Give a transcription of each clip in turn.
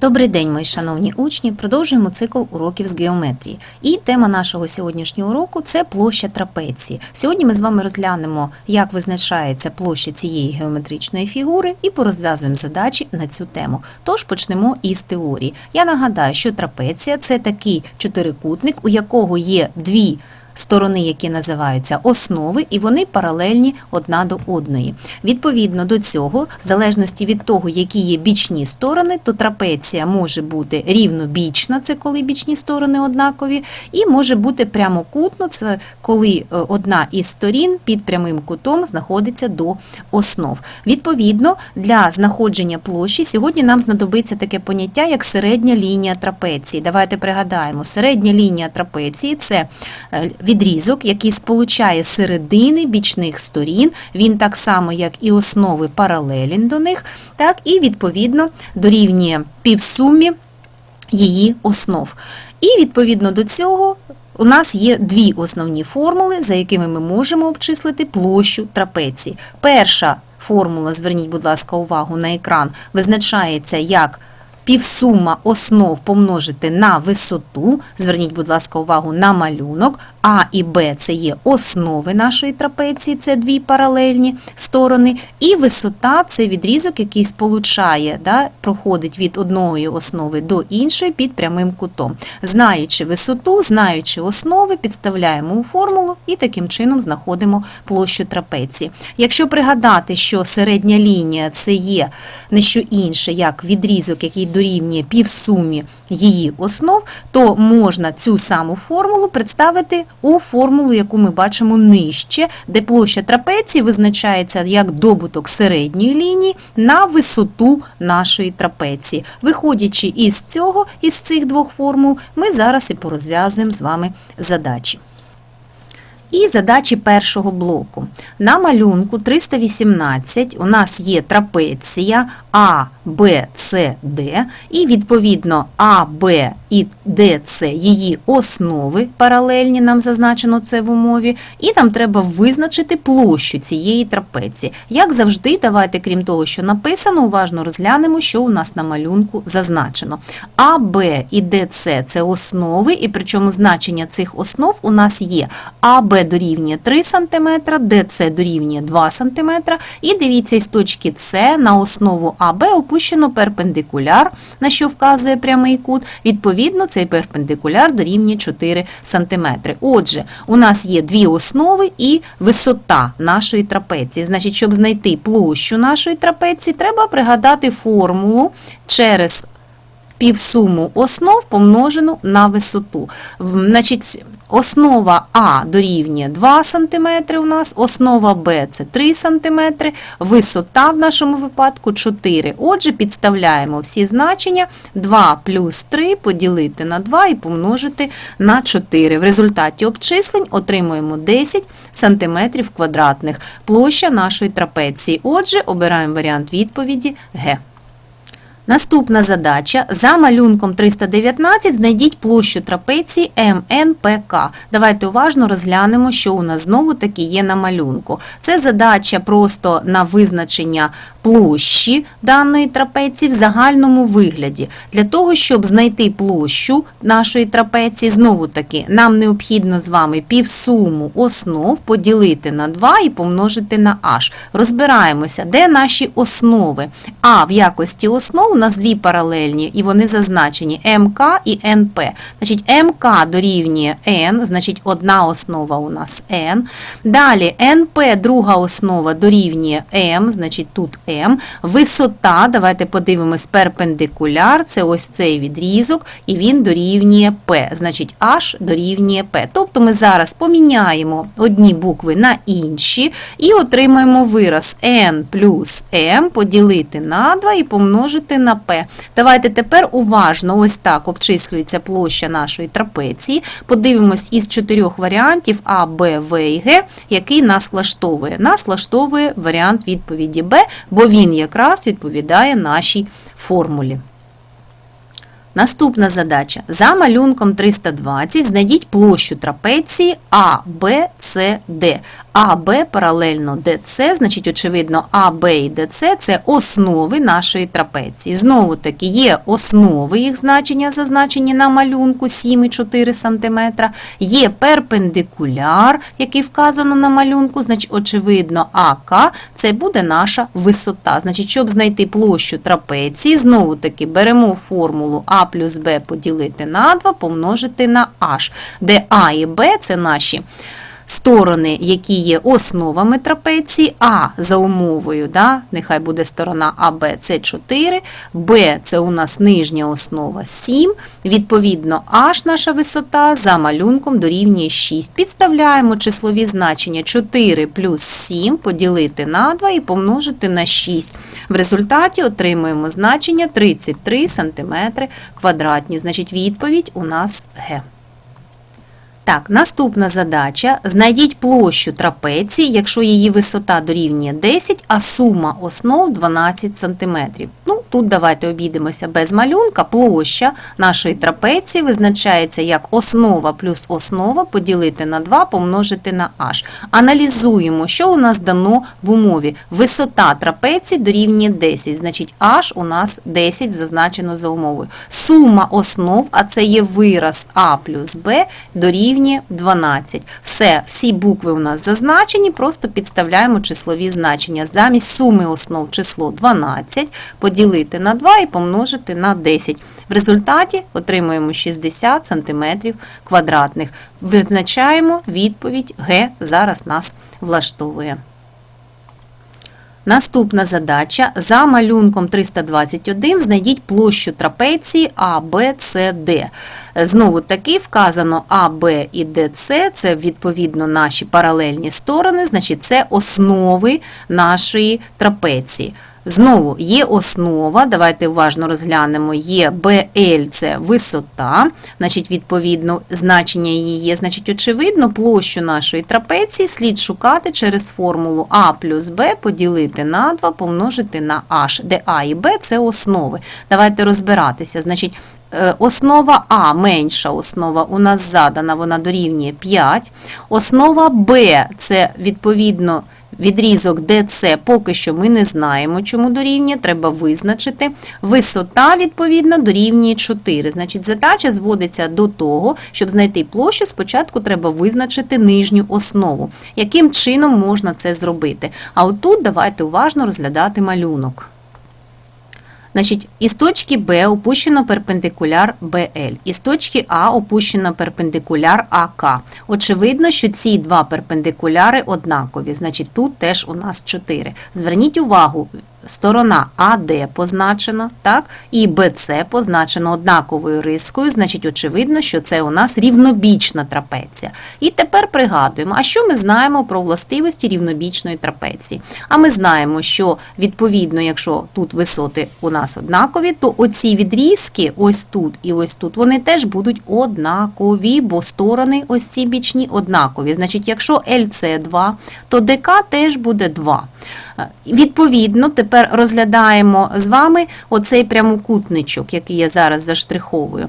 Добрий день, мої шановні учні. Продовжуємо цикл уроків з геометрії. І тема нашого сьогоднішнього уроку це площа трапеції. Сьогодні ми з вами розглянемо, як визначається площа цієї геометричної фігури, і порозв'язуємо задачі на цю тему. Тож почнемо із теорії. Я нагадаю, що трапеція це такий чотирикутник, у якого є дві сторони, які називаються основи, і вони паралельні одна до одної. Відповідно до цього, в залежності від того, які є бічні сторони, то трапеція може бути рівнобічна, це коли бічні сторони однакові, і може бути прямокутно, це коли е, одна із сторін під прямим кутом знаходиться до основ. Відповідно, для знаходження площі сьогодні нам знадобиться таке поняття, як середня лінія трапеції. Давайте пригадаємо, середня лінія трапеції це е, відрізок, який сполучає середини бічних сторін. Він так само, як і основи, паралелін до них, так і відповідно дорівнює півсумі її основ. І відповідно до цього у нас є дві основні формули, за якими ми можемо обчислити площу трапеції. Перша формула, зверніть, будь ласка, увагу на екран, визначається як півсума основ помножити на висоту. Зверніть, будь ласка, увагу на малюнок. А і Б це є основи нашої трапеції, це дві паралельні сторони. І висота це відрізок, який сполучає, да, проходить від одної основи до іншої під прямим кутом. Знаючи висоту, знаючи основи, підставляємо у формулу і таким чином знаходимо площу трапеції. Якщо пригадати, що середня лінія це є не що інше, як відрізок, який дорівнює півсумі її основ, то можна цю саму формулу представити у формулу, яку ми бачимо нижче, де площа трапеції визначається як добуток середньої лінії на висоту нашої трапеції. Виходячи із цього, із цих двох формул, ми зараз і порозв'язуємо з вами задачі. І задачі першого блоку. На малюнку 318 у нас є трапеція А, Б, С, Д, і відповідно А, Б і Д, С її основи паралельні, нам зазначено це в умові, і нам треба визначити площу цієї трапеції. Як завжди, давайте, крім того, що написано, уважно розглянемо, що у нас на малюнку зазначено. А, Б і Д, С – це основи, і причому значення цих основ у нас є АБ дорівнює 3 см, ДС дорівнює 2 см, і дивіться, із точки С на основу АБ опущено перпендикуляр, на що вказує прямий кут. Відповідно, цей перпендикуляр дорівнює 4 см. Отже, у нас є дві основи і висота нашої трапеції. Значить, щоб знайти площу нашої трапеції, треба пригадати формулу через півсуму основ помножену на висоту. Значить, основа А дорівнює 2 см у нас, основа Б це 3 см, висота в нашому випадку 4. Отже, підставляємо всі значення 2 плюс 3 поділити на 2 і помножити на 4. В результаті обчислень отримуємо 10 см квадратних. Площа нашої трапеції. Отже, обираємо варіант відповіді Г. Наступна задача. За малюнком 319 знайдіть площу трапеції МНПК. Давайте уважно розглянемо, що у нас знову таки є на малюнку. Це задача просто на визначення площі даної трапеції в загальному вигляді. Для того, щоб знайти площу нашої трапеції, знову таки, нам необхідно з вами півсуму основ поділити на 2 і помножити на h. Розбираємося, де наші основи. А в якості основ у нас дві паралельні, і вони зазначені МК і НП. Значить, МК дорівнює N, значить одна основа у нас N. Далі НП друга основа дорівнює М, значить тут М. Висота, давайте подивимось, перпендикуляр, це ось цей відрізок, і він дорівнює P, значить H дорівнює P. Тобто ми зараз поміняємо одні букви на інші і отримаємо вираз N плюс M поділити на 2 і помножити на P. Давайте тепер уважно, ось так обчислюється площа нашої трапеції. Подивимось із чотирьох варіантів А, Б, В і Г, який нас влаштовує. Нас влаштовує варіант відповіді Б, бо він якраз відповідає нашій формулі. Наступна задача. За малюнком 320 знайдіть площу трапеції А, Б, С, Д. АБ паралельно ДЦ, значить, очевидно, АБ і ДЦ це основи нашої трапеції. Знову таки, є основи їх значення, зазначені на малюнку 7,4 см, є перпендикуляр, який вказано на малюнку, значить, очевидно, АК це буде наша висота. Значить, щоб знайти площу трапеції, знову таки беремо формулу А плюс Б поділити на 2, помножити на H, де А і Б це наші сторони, які є основами трапеції, А за умовою, да, нехай буде сторона АБ це 4, Б це у нас нижня основа 7, відповідно, H наша висота за малюнком дорівнює 6. Підставляємо числові значення 4 плюс 7 поділити на 2 і помножити на 6. В результаті отримуємо значення 33 см квадратні. Значить, відповідь у нас Г. Так, наступна задача. Знайдіть площу трапеції, якщо її висота дорівнює 10, а сума основ 12 см. Тут давайте обійдемося без малюнка. Площа нашої трапеції визначається як основа плюс основа поділити на 2 помножити на h. Аналізуємо, що у нас дано в умові. Висота трапеції дорівнює 10, значить h у нас 10 зазначено за умовою. Сума основ, а це є вираз а плюс b, дорівнює 12. Все, всі букви у нас зазначені, просто підставляємо числові значення. Замість суми основ число 12 поділити на 2 і помножити на 10. В результаті отримуємо 60 см квадратних. Визначаємо відповідь Г зараз нас влаштовує. Наступна задача. За малюнком 321 знайдіть площу трапеції А, Б, С, Д. Знову таки вказано А, Б і ДЦ, це відповідно наші паралельні сторони, значить це основи нашої трапеції. Знову є основа, давайте уважно розглянемо, є BL – це висота, значить, відповідно, значення її є. Значить, очевидно, площу нашої трапеції слід шукати через формулу А плюс Б поділити на 2, помножити на H, де А і Б – це основи. Давайте розбиратися. Значить, е, Основа А менша основа у нас задана, вона дорівнює 5. Основа Б це відповідно відрізок ДЦ поки що ми не знаємо, чому дорівнює, треба визначити. Висота, відповідно, дорівнює 4. Значить, задача зводиться до того, щоб знайти площу, спочатку треба визначити нижню основу. Яким чином можна це зробити? А отут давайте уважно розглядати малюнок. Значить, із точки Б опущено перпендикуляр BL, із точки А опущено перпендикуляр АК. Очевидно, що ці два перпендикуляри однакові, значить тут теж у нас 4. Зверніть увагу, сторона АД позначена, так, і БЦ позначено однаковою рискою, значить, очевидно, що це у нас рівнобічна трапеція. І тепер пригадуємо, а що ми знаємо про властивості рівнобічної трапеції? А ми знаємо, що відповідно, якщо тут висоти у нас однакові, то оці відрізки, ось тут і ось тут, вони теж будуть однакові, бо сторони ось ці бічні однакові. Значить, якщо LC 2, то ДК теж буде 2. Відповідно, тепер розглядаємо з вами оцей прямокутничок, який я зараз заштриховую.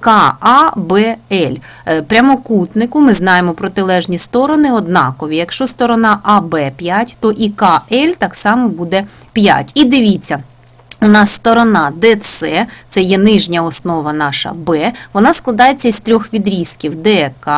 КАБЛ. Прямокутнику ми знаємо протилежні сторони однакові. Якщо сторона АБ 5, то і КЛ так само буде 5. І дивіться. У нас сторона ДЦ, це є нижня основа наша Б, вона складається із трьох відрізків ДК,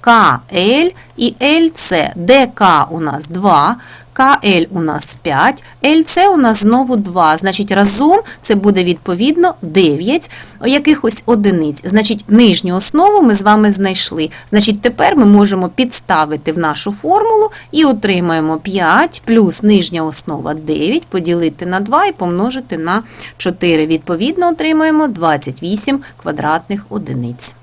КЛ і ЛЦ. ДК у нас 2, КЛ у нас 5, ЛЦ у нас знову 2. Значить, разом це буде відповідно 9 якихось одиниць. Значить, нижню основу ми з вами знайшли. Значить, тепер ми можемо підставити в нашу формулу і отримаємо 5 плюс нижня основа 9, поділити на 2 і помножити на 4. Відповідно, отримаємо 28 квадратних одиниць.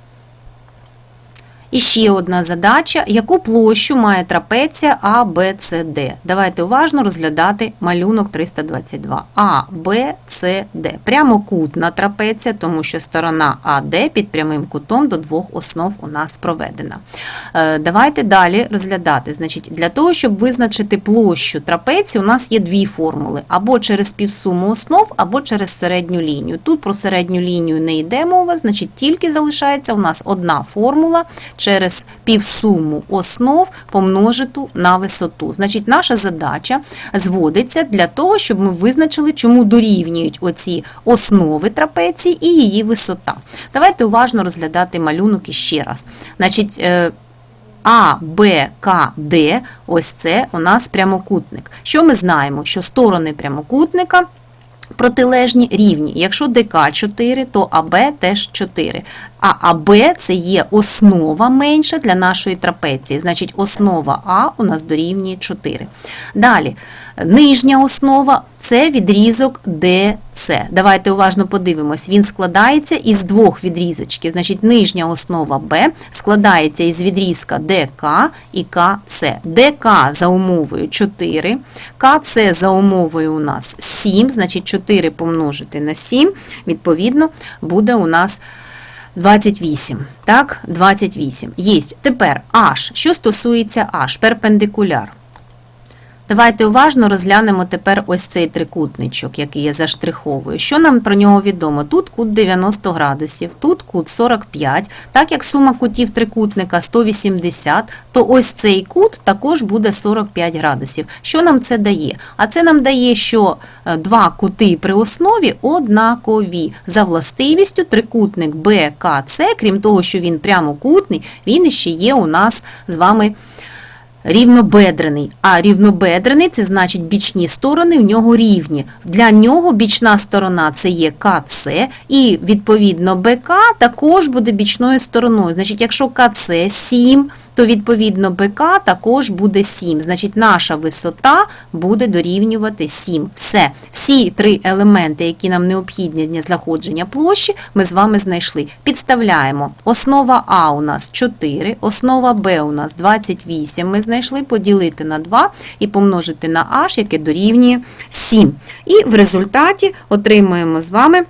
І ще одна задача, яку площу має трапеція А, Б, С, Д. Давайте уважно розглядати малюнок 322. А, Б, С, Д. Прямокутна трапеція, тому що сторона АД під прямим кутом до двох основ у нас проведена. Е, Давайте далі розглядати. Значить, Для того, щоб визначити площу трапеції, у нас є дві формули: або через півсуму основ, або через середню лінію. Тут про середню лінію не йде мова, значить тільки залишається у нас одна формула через півсуму основ помножиту на висоту. Значить, наша задача зводиться для того, щоб ми визначили, чому дорівнюють оці основи трапеції і її висота. Давайте уважно розглядати малюнок іще раз. Значить, е, а, Б, К, Д, ось це у нас прямокутник. Що ми знаємо? Що сторони прямокутника протилежні рівні. Якщо ДК 4, то АБ теж 4. А АБ це є основа менша для нашої трапеції. Значить, основа А у нас дорівнює 4. Далі, нижня основа це відрізок ДЦ. Давайте уважно подивимось. Він складається із двох відрізочків. Значить, нижня основа Б складається із відрізка ДК і КЦ. ДК за умовою 4, КЦ за умовою у нас 7, значить 4 помножити на 7, відповідно, буде у нас 28. Так, 28. Єсть. Тепер H. Що стосується H? Перпендикуляр. Давайте уважно розглянемо тепер ось цей трикутничок, який я заштриховую. Що нам про нього відомо? Тут кут 90 градусів, тут кут 45. Так як сума кутів трикутника 180, то ось цей кут також буде 45 градусів. Що нам це дає? А це нам дає, що е, два кути при основі однакові. За властивістю трикутник БКЦ, крім того, що він прямокутний, він ще є у нас з вами рівнобедрений. А рівнобедрений це значить бічні сторони в нього рівні. Для нього бічна сторона це є КЦ, і відповідно БК також буде бічною стороною. Значить, якщо КЦ 7, то відповідно БК також буде 7. Значить, наша висота буде дорівнювати 7. Все. Всі три елементи, які нам необхідні для знаходження площі, ми з вами знайшли. Підставляємо. Основа А у нас 4, основа Б у нас 28. Ми знайшли поділити на 2 і помножити на H, яке дорівнює 7. І в результаті отримуємо з вами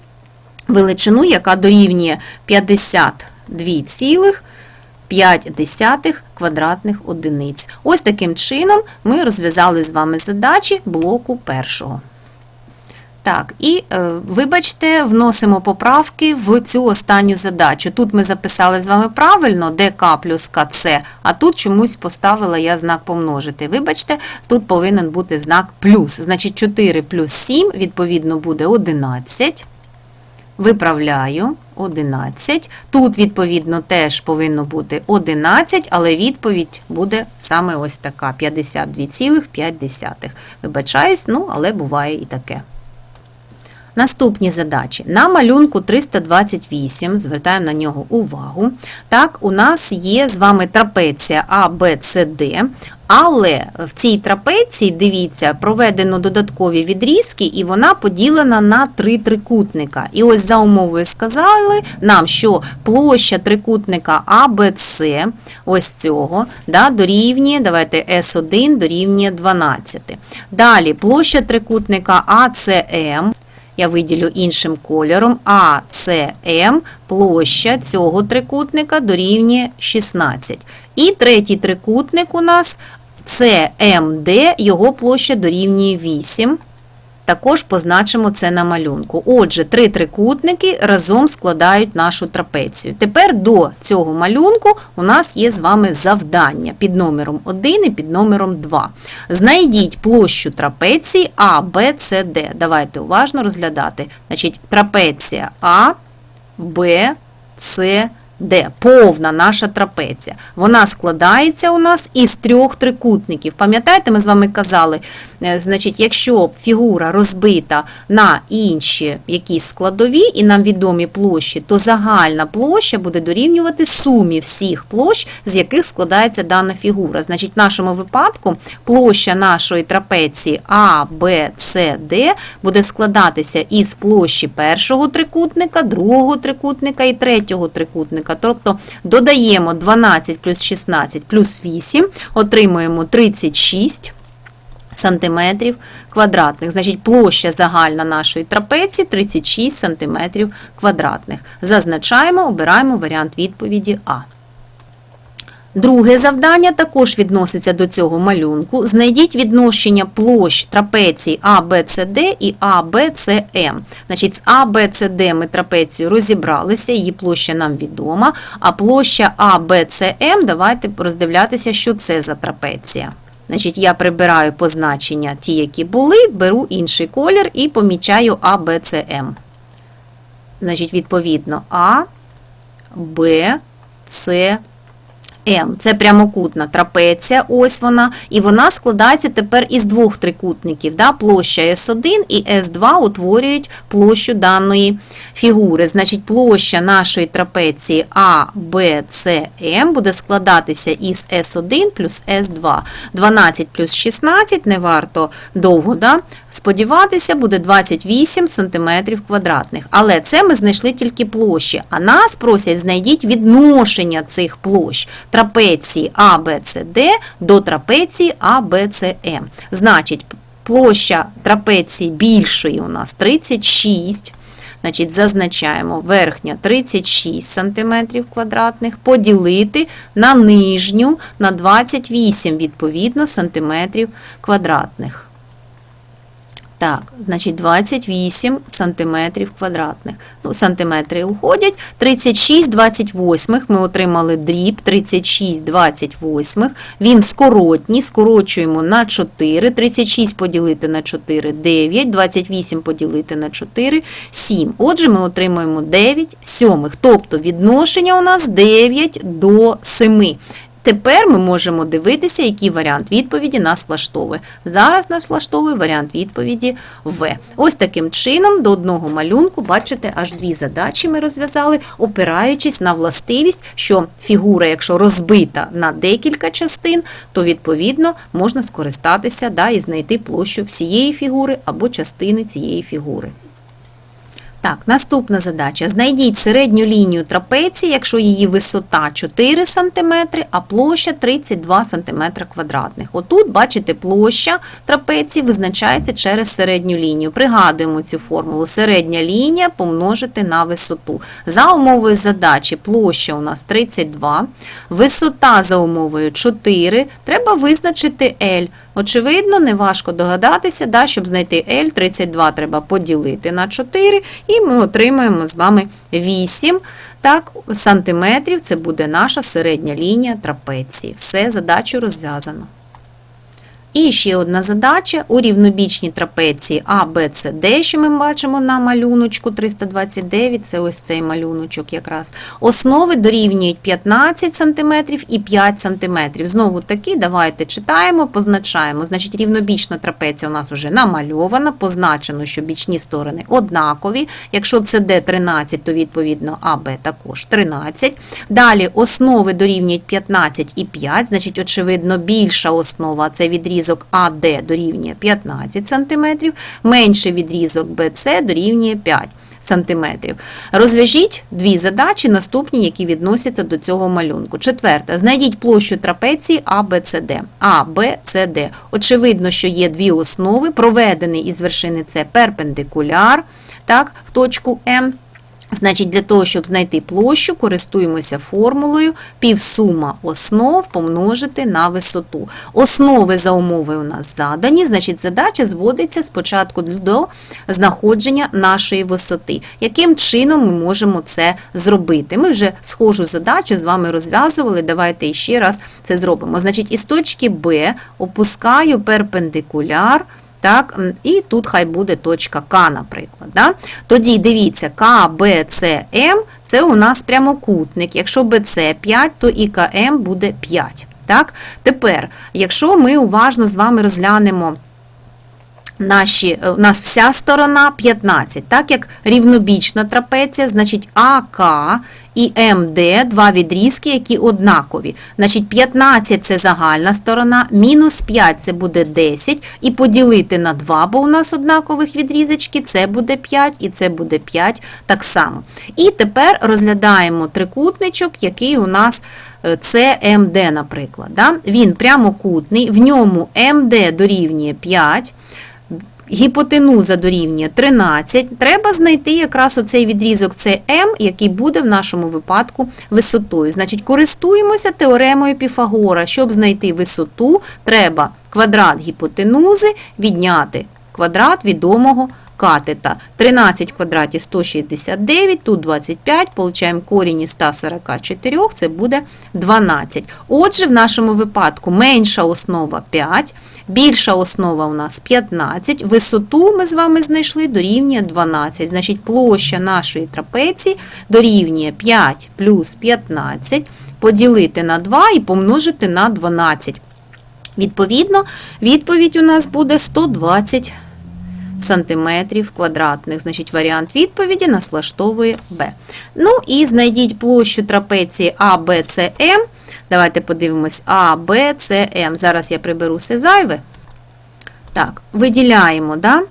величину, яка дорівнює 52 цілих 5 десятих квадратних одиниць. Ось таким чином ми розв'язали з вами задачі блоку першого. Так, і е, вибачте, вносимо поправки в цю останню задачу. Тут ми записали з вами правильно ДК плюс КЦ, а тут чомусь поставила я знак помножити. Вибачте, тут повинен бути знак плюс. Значить, 4 плюс 7, відповідно, буде 11. Виправляю 11. Тут, відповідно, теж повинно бути 11, але відповідь буде саме ось така: 52,5. Вибачаюсь, ну, але буває і таке. Наступні задачі. На малюнку 328, звертаємо на нього увагу. Так, у нас є з вами трапеція А, Б, С, Д. Але в цій трапеції, дивіться, проведено додаткові відрізки, і вона поділена на три трикутника. І ось за умовою сказали нам, що площа трикутника АБЦ, ось цього, да, дорівнює, давайте С1 дорівнює 12. Далі площа трикутника АЦМ. Я виділю іншим кольором АЦМ, площа цього трикутника дорівнює 16. І третій трикутник у нас ЦМД, його площа дорівнює 8. Також позначимо це на малюнку. Отже, три трикутники разом складають нашу трапецію. Тепер до цього малюнку у нас є з вами завдання під номером 1 і під номером 2. Знайдіть площу трапеції А, Б, С, Д. Давайте уважно розглядати. Значить, трапеція А, Б, С, Д. Повна наша трапеція. Вона складається у нас із трьох трикутників. Пам'ятаєте, ми з вами казали, е, значить, якщо фігура розбита на інші якісь складові і нам відомі площі, то загальна площа буде дорівнювати сумі всіх площ, з яких складається дана фігура. Значить, в нашому випадку площа нашої трапеції А, Б, С, Д буде складатися із площі першого трикутника, другого трикутника і третього трикутника. Тобто додаємо 12 плюс 16 плюс 8, отримуємо 36 сантиметрів квадратних. Значить, площа загальна нашої трапеції 36 сантиметрів квадратних. Зазначаємо, обираємо варіант відповіді А. Друге завдання також відноситься до цього малюнку. Знайдіть відношення площ С, Д і М. Значить, з Д ми трапецію розібралися, її площа нам відома, а площа М, давайте роздивлятися, що це за трапеція. Значить, я прибираю позначення ті, які були, беру інший колір і помічаю М. Значить, відповідно, А, Б, С, М. Це прямокутна трапеція, ось вона, і вона складається тепер із двох трикутників. Да? Площа S1 і S2 утворюють площу даної фігури. Значить, площа нашої трапеції А, Б, С, М буде складатися із S1 плюс S2. 12 плюс 16, не варто довго да? Сподіватися, буде 28 см квадратних. Але це ми знайшли тільки площі, а нас просять знайдіть відношення цих площ трапеції Д до трапеції М. Значить, площа трапеції більшої у нас 36. Значить, зазначаємо верхня 36 см квадратних, поділити на нижню на 28 відповідно сантиметрів квадратних. Так, значить 28 сантиметрів квадратних. Ну, сантиметри уходять. 36 28 ми отримали дріб 36 28. Він скоротній, скорочуємо на 4. 36 поділити на 4 9, 28 поділити на 4 7. Отже, ми отримуємо 9 сьомих. Тобто відношення у нас 9 до 7. Тепер ми можемо дивитися, який варіант відповіді нас влаштовує. Зараз нас влаштовує варіант відповіді В. Ось таким чином до одного малюнку, бачите, аж дві задачі ми розв'язали, опираючись на властивість, що фігура, якщо розбита на декілька частин, то відповідно можна скористатися да, і знайти площу всієї фігури або частини цієї фігури. Так, наступна задача. Знайдіть середню лінію трапеції, якщо її висота 4 см, а площа 32 см квадратних. Отут, бачите, площа трапеції визначається через середню лінію. Пригадуємо цю формулу. Середня лінія помножити на висоту. За умовою задачі площа у нас 32, висота за умовою 4. Треба визначити L. Очевидно, неважко догадатися, да, щоб знайти L, 32 треба поділити на 4, і ми отримаємо з вами 8 так, сантиметрів. Це буде наша середня лінія трапеції. Все, задачу розв'язано. І ще одна задача у рівнобічній трапеції А, що ми бачимо на малюночку 329, це ось цей малюночок якраз. Основи дорівнюють 15 см і 5 см. Знову таки, давайте читаємо, позначаємо. Значить, рівнобічна трапеція у нас вже намальована, позначено, що бічні сторони однакові. Якщо це Д 13, то відповідно АБ також 13. Далі основи дорівнюють 15 і 5, значить, очевидно, більша основа це відрізок АД дорівнює 15 см, менший відрізок BC дорівнює 5 см. Розв'яжіть дві задачі, наступні, які відносяться до цього малюнку. Четверта. Знайдіть площу трапеції ABCD. А, Б, Очевидно, що є дві основи, проведений із вершини С перпендикуляр так, в точку М. Значить, для того, щоб знайти площу, користуємося формулою півсума основ помножити на висоту. Основи за умови у нас задані, значить, задача зводиться спочатку до знаходження нашої висоти. Яким чином ми можемо це зробити? Ми вже схожу задачу з вами розв'язували, давайте ще раз це зробимо. Значить, із точки Б опускаю перпендикуляр. Так, І тут хай буде точка К, наприклад. Да? Тоді дивіться, К, Б, С, М це у нас прямокутник. Якщо БЦ 5, то і КМ буде 5. Так? Тепер, якщо ми уважно з вами розглянемо наші, у нас вся сторона 15, так як рівнобічна трапеція, значить АК і МД два відрізки, які однакові. Значить, 15 це загальна сторона, мінус 5 це буде 10, і поділити на 2, бо у нас однакових відрізочки, це буде 5 і це буде 5 так само. І тепер розглядаємо трикутничок, який у нас це МД, наприклад. Да? Він прямокутний, в ньому МД дорівнює 5. Гіпотенуза дорівнює 13, треба знайти якраз оцей відрізок це який буде в нашому випадку висотою. Значить, користуємося теоремою Піфагора. Щоб знайти висоту, треба квадрат гіпотенузи відняти квадрат відомого катета. 13 в квадраті 169, тут 25, получаємо корінь із 144, це буде 12. Отже, в нашому випадку менша основа 5, більша основа у нас 15, висоту ми з вами знайшли дорівнює 12. Значить, площа нашої трапеції дорівнює 5 плюс 15, поділити на 2 і помножити на 12. Відповідно, відповідь у нас буде 120 сантиметрів квадратних. Значить, варіант відповіді нас влаштовує Б. Ну і знайдіть площу трапеції А, Б, С, М. Давайте подивимось А, Б, С, М. Зараз я приберу все зайве. Так, виділяємо, да?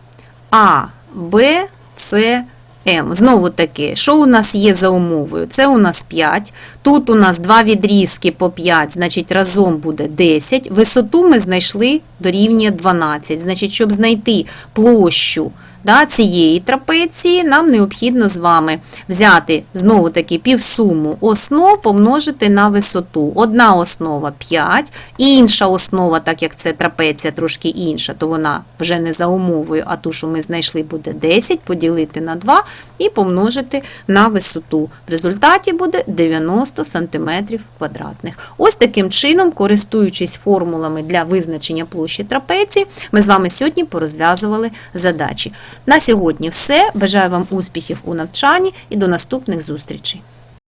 А, Б, С, М. Знову таки, що у нас є за умовою? Це у нас 5. Тут у нас два відрізки по 5, значить разом буде 10. Висоту ми знайшли дорівнює 12. Значить, щоб знайти площу да, цієї трапеції, нам необхідно з вами взяти знову таки півсуму основ, помножити на висоту. Одна основа 5, інша основа, так як це трапеція трошки інша, то вона вже не за умовою, а ту, що ми знайшли, буде 10, поділити на 2 і помножити на висоту. В результаті буде 90 см квадратних. Ось таким чином, користуючись формулами для визначення площі трапеції, ми з вами сьогодні порозв'язували задачі. На сьогодні все. Бажаю вам успіхів у навчанні і до наступних зустрічей.